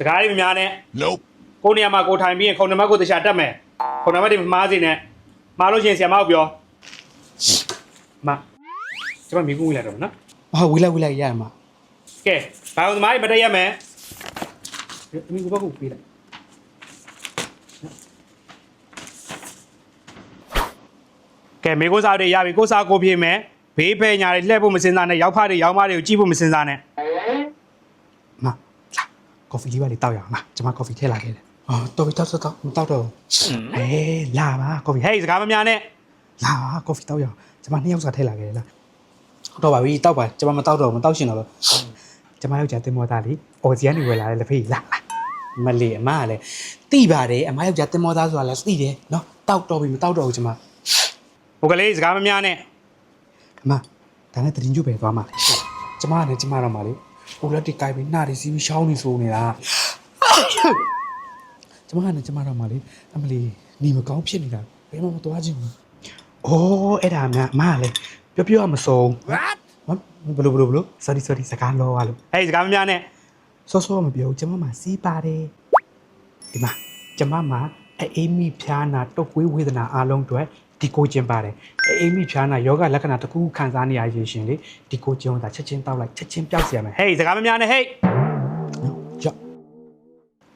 စကားလေးမများနဲ့ Nope. ကိုနေရာမှာကိုထိုင်ပြီးရင်ခုံနံပါတ်ကိုတခြားတက်မယ်ခုံနံပါတ်တွေမမှားစေနဲ့မှားလို့ရှိရင်ဆရာမကိုပြောမကျွန်မမိကုန်းဝင်လာတော့မယ်နော်ဟာဝေးလိုက်ဝေးလိုက်ရရမှာကဲဘာလို့သမားကြီးမတက်ရမယ်အမိကိုဘက်ကိုပြေးလိုက်ကဲမိကုန်းစားတွေရပြီကိုစားကိုပြေးမယ်ဘေးဖယ်ညာတွေလှည့်ဖို့မစင်စားနဲ့ရောက်ဖတွေရောက်မတွေကိုကြည့်ဖို့မစင်စားနဲ့မလာ ကော်ဖီလေးပါလေတောက်ရအောင်လားကျွန်မကော်ဖီထည့်လာခဲ့တယ်အော်တော်ပြီတောက်တောက်တောက်မတောက်တော့အေးလာပါကော်ဖီဟေးစကားမများနဲ့လာပါကော်ဖီတောက်ရအောင်ကျွန်မနှစ်ယောက်စာထည့်လာခဲ့တယ်လားဟုတ်တော့ပါပြီတောက်ပါကျွန်မမတောက်တော့မတောက်ရှင်တော့လို့ကျွန်မယောက်ျားတင်မောသားလေးအော်စီကနေဝယ်လာတယ်လက်ဖေးလာလာမလီအမကလည်းတိပါတယ်အမယောက်ျားတင်မောသားဆိုတာလည်းသိတယ်နော်တောက်တော့ပြီမတောက်တော့ဘူးကျွန်မဟိုကလေးစကားမများနဲ့အမဒါနဲ့တရင်ကျုပ်ပဲသွားမှာလေကျမကလည်းကျမတော့မှာလေ ဟိုလက်တီကိုက်ပြီးနှာတွေစီးပြီးရှောင်းနေဆိုနေတာကျမကလည်းကျမတော့မှာလေအမလီနေမကောင်းဖြစ်နေတာဘယ်မှမသွားချင်ဘူးအိုးအဲ့ဒါမှအမကလည်းပြောပြောမစုံ What? ဘလို့ဘလို့ဘလို့ sorry sorry စကားလောရလို့ဟေးစကားမများနဲ့စောစောမပြောဘူးကျမမှာစီးပါတယ်ဒီမှာကျမမှာအေးမိဖျားနာတုတ်ကွေးဝေဒနာအားလုံးတွေ ဒီကိုကျင်ပါတယ်အေးမိဖျားနာယောဂလက္ခဏာတစ်ခုခုခံစားနေရရင်ရှင်လေဒီကိုကျင်ကိုဒါချက်ချင်းတောက်လိုက်ချက်ချင်းပျောက်စေရမယ်ဟေးစကားမများနဲ့ဟေးနော်ကြောက်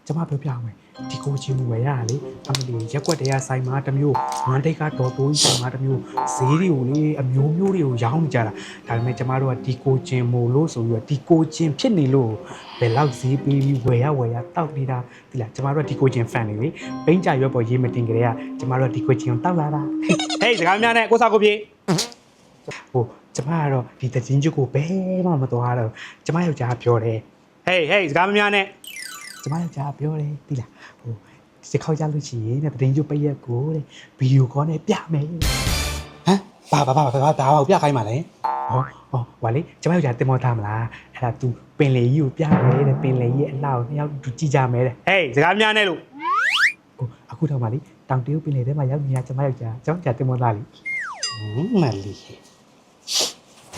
ကျမပြောပြအောင်မယ် ဒီကိုချင်းဝယ်ရတာလေအမလီရက်ွက်တရားဆိုင်မှာတစ်မျိုးဝမ်တိတ်ကတော်တိုးကြီးဆိုင်မှာတစ်မျိုးဈေးတွေကိုလေအမျိုးမျိုးတွေကိုရောင်းနေကြတာဒါပေမဲ့ကျမတို့ကဒီကိုချင်းမို့လို့ဆိုပြီးတော့ဒီကိုချင်းဖြစ်နေလို့ဘယ်လောက်ဈေးပေးပြီးဝယ်ရဝယ်ရတောက်နေတာဒီလားကျမတို့ကဒီကိုချင်း fan တွေလေပိန်းကြရွက်ပေါ်ရေးမတင်ကြတဲ့ကကျမတို့ကဒီကိုချင်းကိုတောက်လာတာဟေးစကားမများနဲ့ကိုစားကိုပြေးဟိုကျမကတော့ဒီတချင်းချုပ်ကိုဘယ်မှမသွားတော့ကျမယောက်ျားပြောတယ်ဟေးဟေးစကားမများနဲ့ ကျမယောက်ျားပြောတယ်သိလားဟိုဒီခေါက်ကြလို့ရှိရင်တဲ့တရင်ကျုပ်ပိတ်ရက်ကိုတဲ့ဗီဒီယိုကောနဲ့ပြမယ်ဟမ်ဘာဘာဘာဘာဘာဘာကိုပြခိုင်းပါလဲဟောဟောဟွာလေကျမယောက်ျားတင်မောထားမလားအဲ့ဒါ तू ပင်လေကြီးကိုပြမယ်တဲ့ပင်လေကြီးရဲ့အလှကိုနှစ်ယောက်တူကြည့်ကြမယ်တဲ့ဟေးစကားမများနဲ့လို့ဟိုအခုတော့မှလေတောင်တရုတ်ပင်လေထဲမှာရောက်နေတာကျမယောက်ျားကျမယောက်ျားတင်မောသားလေဟမ်မလီ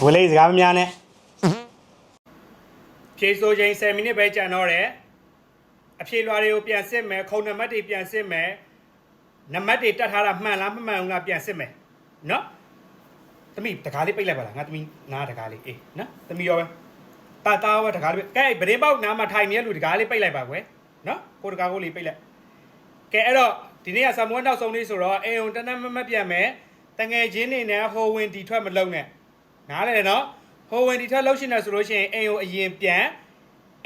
ဝေလေးစကားမများနဲ့ဖြေဆိုချိန်10မိနစ်ပဲကြာတော့တယ် အဖြေလွှာတွေကိုပြန်စစ်မယ်ခုံနံပါတ်တွေပြန်စစ်မယ်နံပါတ်တွေတက်ထားတာမှန်လားမမှန်ဘူးလားပြန်စစ်မယ်နော်သမီးတကားလေးပိတ်လိုက်ပါလားငါသမီးနားတကားလေးအေးနော်သမီးရောပဲတာတာရောတကားလေးကဲဗရင်ပေါက်နားမှာထိုင်နေတဲ့လူတကားလေးပိတ်လိုက်ပါကွယ်နော်ကိုတကားကိုလေးပိတ်လိုက်ကဲအဲ့တော့ဒီနေ့ကဆမ်မွန်းနောက်ဆုံးလေးဆိုတော့အေုံတနက်မမပြန်မယ်တငယ်ချင်းနေနဲ့ဟိုဝင်တီထွက်မလုံးနဲ့နားလဲနော်ဟိုဝင်ဒီထက်လောက်ရှင်တယ်ဆိုလို့ရှိရင်အိမ်ကိုအရင်ပြန်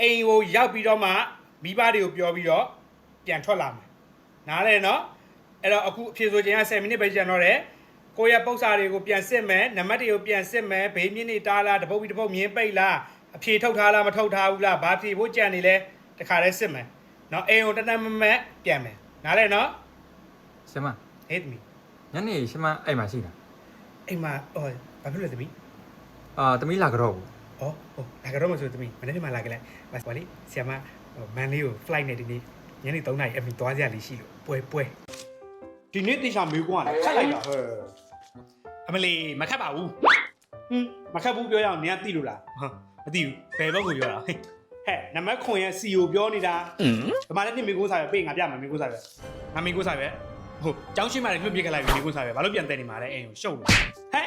အိမ်ကိုရောက်ပြီးတော့မှ မိဘတွေကိုပြောပြီးတော့ပြန်ထွက်လာမယ်နားလဲနော်အဲ့တော့အခုအဖြေဆိုခြင်းက10မိနစ်ပဲကျန်တော့တယ်ကိုယ့်ရဲ့ပု္ပ္ပစာတွေကိုပြန်စစ်မယ်နံပါတ်တွေကိုပြန်စစ်မယ်ဘေးမြင့်နေတားလားတပုတ်ပြီးတပုတ်မြင်းပိတ်လားအဖြေထုတ်ထားလားမထုတ်ထားဘူးလားဘာဖြေဖို့ကြံနေလဲတခါတည်းစစ်မယ်နော်အိမ်ကိုတနက်မမက်ပြန်မယ်နားလဲနော်ရှင်မဟေးသမီးညနေရှင်မအဲ့မှာရှိတာအိမ်မှာဟောဘာဖြစ်လဲသမီးအာတမီးလာကြတော့ဘူး။အော်ဟိုလာကြတော့မဆိုသမီးမနေ့ကမှလာကြလိုက်။ဘာလေဆီယမဟို မန်လေးကို flight နဲ့ဒီနေ့ညနေ3နာရီအမီသွားကြလေးရှိလို့ပွဲပွဲ။ဒီနေ့တေချာမေးခွန်းကလည်းခတ်လိုက်တာဟဲ့။အမလီမခတ်ပါဘူး။ဟွန်းမခတ်ဘူးပြောရအောင်နင်ကသိလို့လား။ဟာမသိဘူး။ဘယ်ဘက်ကိုပြောတာဟဲ့။ဟဲ့နံပါတ်ခွန်ရဲ့ CEO ပြောနေတာ။ဒီမှာလည်းပြင်မေခွန်းစာပဲပေးငါပြမယ်မေခွန်းစာပဲ။ငါမေခွန်းစာပဲ။ဟုတ်ကျောင်းရှိမှလည်းလွတ်ပြစ်ခဲ့လိုက်ပြီမေခွန်းစာပဲ။ဘာလို့ပြန်တက်နေမှာလဲအိမ်ကိုရှုပ်လို့။ဟဲ့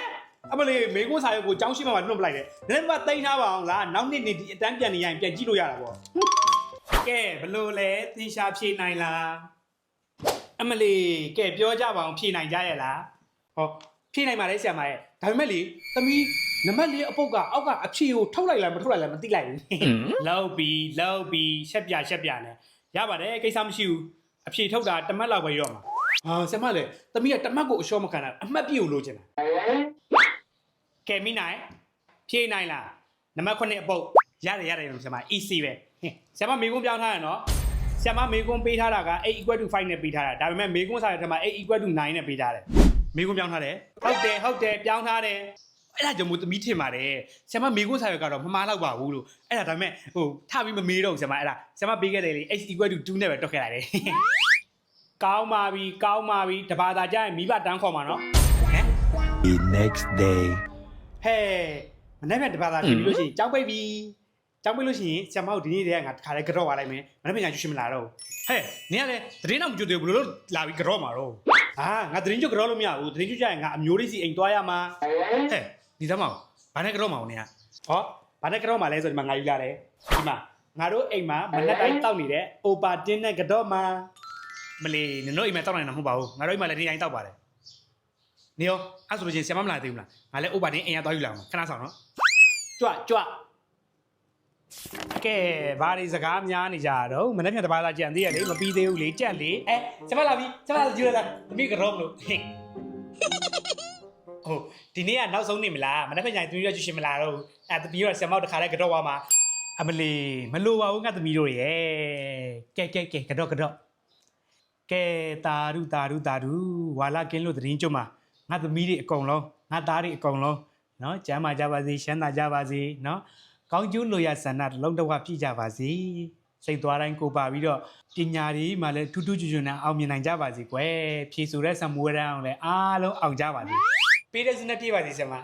အမလေးမေကုန်းစာရုပ်ကိုကြောင်းရှိမှမှလွတ်ပလိုက်တယ်။နည်းနည်းမှတိန်းထားပါအောင်လား။နောက်နှစ်နေဒီအတန်းပြန်နေရရင်ပြန်ကြည့်လို့ရတာပေါ့။ ကဲဘလို့လဲသင်ရှာဖြေနိုင်လား။အမလေးကဲပြောကြပါအောင်ဖြေနိုင်ကြရဲ့လား။ဟောဖြေနိုင်ပါလေဆရာမရဲ့။ဒါပေမဲ့လေသမီးနံပါတ်လေးအပုတ်ကအောက်ကအဖြေကိုထုတ်လိုက်လားမထုတ်လိုက်လားမသိလိုက်ဘူး။လောက်ပြီးလောက်ပြီးရှက်ပြရှက်ပြနဲ့ရပါတယ်ကိစ္စမရှိဘူး။အဖြေထုတ်တာတစ်မှတ်လောက်ပဲရောမှာ။ဟာဆရာမလေသမီးကတစ်မှတ်ကိုအလျှော့မခံတာအမှတ်ပြည့်ကိုလိုချင်တာ။ကဲမိနိုင်ဖြေးနိုင်လားနံပါတ်9အပုတ်ရတယ်ရတယ်လို့ဆရာမ EC ပဲဟင် ဆရာမမေကွန်းပြောင်းထားရနော်ဆရာမမေကွန်းပေးထားတာက8 equal to 5နဲ့ပေးထားတာဒါပေမဲ့မေကွန်းစာရဲ့ထဲမှာ8 equal to 9နဲ့ပေးထားတယ်မေကွန်းပြောင်းထားတယ်ဟုတ်တယ်ဟုတ်တယ်ပြောင်းထားတယ်အဲ့ဒါကြောင့်မို့သမီးထင်ပါတယ်ဆရာမမေကွန်းစာရွက်ကတော့မမှားတော့ပါဘူးလို့အဲ့ဒါဒါပေမဲ့ဟိုထပြီးမမေးတော့ဘူးဆရာမအဲ့ဒါဆရာမပေးခဲ့တယ်လေ h equal to 2နဲ့ပဲတွက်ခဲ့လိုက်တယ်ကောင်းပါပြီကောင်းပါပြီတဘာသာကြရင်မိဘတန်းခေါ်မှာနော်ဟမ် The next day. ဟဲ့မနေ့ကတပါးသားဖြစ်ပြီးလို့ရှိရင်ကြောက်ပိတ်ပြီ ကြောင်းပြလို့ရှိရင်ဆရာမတို့ဒီနေ့တည်းကငါတခါလဲကြော့သွားလိုက်မယ်မနေ့ကညကျရှင်မလာတော့ဟဲ့နင်ကလည်းသတင်းတော့မကြွသေးဘူးဘယ်လိုလာပြီးကြော့မှာတော့ဟာငါသတင်းကြွကြော့လို့မရဘူးသတင်းကြွကြရင်ငါအမျိုးလေးစီအိမ်သွားရမှာဟဲ့ဒီသမောင်ဘာနဲ့ကြော့မှာဦးနင်ကဟောဘာနဲ့ကြော့မှာလဲဆိုဒီမှာငါယူလာတယ်ဒီမှာငါတို့အိမ်မှာမနက်တိုင်းတောက်နေတဲ့အိုပါတင်းနဲ့ကြော့မှာမလီနင်တို့အိမ်မှာတောက်နိုင်တာမဟုတ်ပါဘူးငါတို့အိမ်မှာလည်းဒီတိုင်းတောက်ပါတယ်နေရောအဲ့ဆိုလို့ချင်းဆရာမမလာသေးဘူးလားငါလည်းအိုပါတင်းအိမ်ရသွားယူလာမှာခဏဆောင်နော်ကြွကြွ ကဲဘာတွေစကားများနေကြတော့မနေ့ကတပါးလာကြံသေးရလေမပြီးသေးဘူးလေကြက်လေအဲကျမလာပြီကျမလာကြည့်ရလားသမီးကတော့မလို့ဟင်ဟုတ်ဒီနေ့ကနောက်ဆုံးနေမလားမနေ့ကညသမီးတို့ကြည့်ရှင်မလားတော့အဲသမီးတို့ဆရာမောက်တခါလဲကတော့သွားမှာအမလီမလိုပါဘူးငါသမီးတို့ရဲ့ကဲကဲကဲကတော့ကတော့ကဲတာရုတာရုတာရုဝါလာကင်းလို့သတင်းကြုံမှာငါသမီးတွေအကုန်လုံးငါသားတွေအကုန်လုံးနော်ကျမ်းမာကြပါစေရှမ်းသာကြပါစေနော် ကောင်းကျိုးလိုရဆန္ဒတစ်လုံးတစ်ဝပြည့်ကြပါစေစိတ်သွားတိုင်းကိုပါပြီးတော့ပညာတွေမှလည်းထူးထူးချွန်ချွန်နဲ့အောင်မြင်နိုင်ကြပါစေကွယ်ဖြည့်ဆိုတဲ့ဆံမွေးရန်အောင်လည်းအားလုံးအောင်ကြပါစေပေးတဲ့စနဲ့ပြည့်ပါစေဆရာမ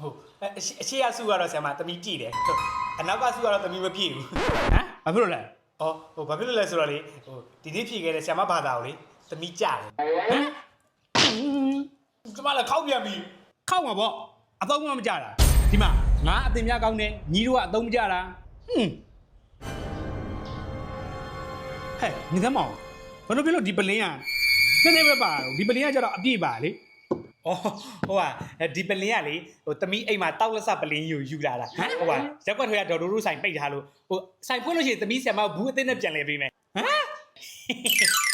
ဟုတ်အရှိအရှိရစုကတော့ဆရာမတမီကြည့်တယ်ဟုတ်အနောက်ကစုကတော့တမီမပြည့်ဘူးဟမ်ဘာဖြစ်လို့လဲအော်ဟိုဘာဖြစ်လို့လဲဆိုတော့လေဟိုဒီနေ့ဖြည့်ခဲ့တဲ့ဆရာမဘာသာကိုလေတမီကြတယ်ဟမ်ကျမလည်းခောက်ပြန်ပြီခောက်မှာပေါ့အတော့မှမကြတာဒီမှာ ငါအတင်များကောင်းတယ်ညီတို့ကအတော့မကြတာဟွန်းဟဲ့ညီသမောင်ဘာလို့ဖြစ်လို့ဒီပလင်းอ่ะနည်းနည်းပဲပါတော့ဒီပလင်းကကျတော့အပြည့်ပါလေအော်ဟိုကဒီပလင်းကလေဟိုတမီးအိမ်မှာတောက်လက်စပလင်းယူယူလာတာဟမ်ဟိုကရက်ွက်ထွေးကဒေါ်ဒိုတို့ဆိုင်ပိတ်ထားလို့ဟိုဆိုင်ဖွင့်လို့ရှိရင်တမီးဆရာမဘူးအသိနဲ့ပြန်လဲပေးမယ်ဟမ်